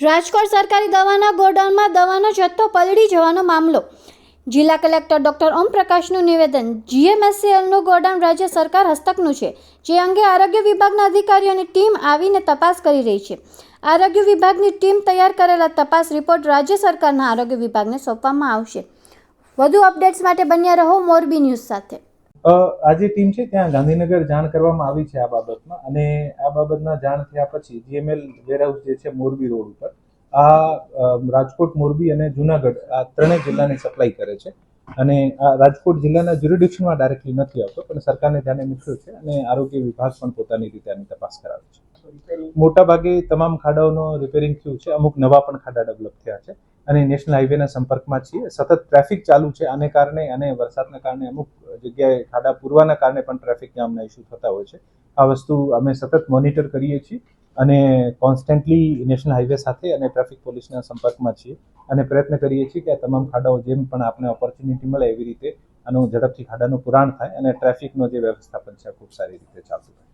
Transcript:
રાજકોટ સરકારી દવાના ગોડાઉનમાં દવાનો જથ્થો પલળી જવાનો મામલો. જિલ્લા કલેક્ટર ડોક્ટર ઓમપ્રકાશનું નિવેદન. જીએમએસસીએલનું ગોડાઉન રાજ્ય સરકાર હસ્તકનું છે, જે અંગે આરોગ્ય વિભાગના અધિકારીઓની ટીમ આવીને તપાસ કરી રહી છે. આરોગ્ય વિભાગની ટીમ તૈયાર કરેલા તપાસ રિપોર્ટ રાજ્ય સરકારના આરોગ્ય વિભાગને સોંપવામાં આવશે. વધુ અપડેટ્સ માટે બન્યા રહો મોરબી ન્યૂઝ સાથે. આ જે ટીમ છે ત્યાં ગાંધીનગર જાણ કરવામાં આવી છે આ બાબતમાં અને આ બાબતના જાણ થયા પછી જીએમએલ વેરહાઉસ જે છે મોરબી રોડ ઉપર, આ રાજકોટ, મોરબી અને જુનાગઢ આ ત્રણેય જિલ્લાની સપ્લાય કરે છે. અને આ રાજકોટ જિલ્લાના જ્યુરિડિક્શનમાં ડાયરેક્ટલી નથી આવતો, પણ સરકારને ધ્યાને મૂક્યો છે અને આરોગ્ય વિભાગ પણ પોતાની રીતે આની તપાસ કરાવે છે. મોટા ભાગે તમામ ખાડાઓનો રિપેરિંગ થયું છે. અમુક નવા પણ ખાડા ડેવલપ થયા છે. અને નેશનલ હાઈવેના સંપર્કમાં છીએ. સતત ટ્રાફિક ચાલુ છે આને કારણે અને વરસાદના કારણે અમુક જગ્યાએ ખાડા પૂરવાના કારણે પણ ટ્રાફિક જામના ઇસ્યુ થતા હોય છે. આ વસ્તુ અમે સતત મોનિટર કરીએ છીએ અને કોન્સ્ટન્ટલી નેશનલ હાઈવે સાથે અને ટ્રાફિક પોલીસના સંપર્કમાં છીએ અને પ્રયત્ન કરીએ છીએ કે આ તમામ ખાડાઓ જેમ પણ આપણે ઓપોર્ચ્યુનિટી મળે એવી રીતે આનું ઝડપથી ખાડાનું પુરાણ થાય અને ટ્રાફિકનો જે વ્યવસ્થાપન છે ખૂબ સારી રીતે ચાલતું થાય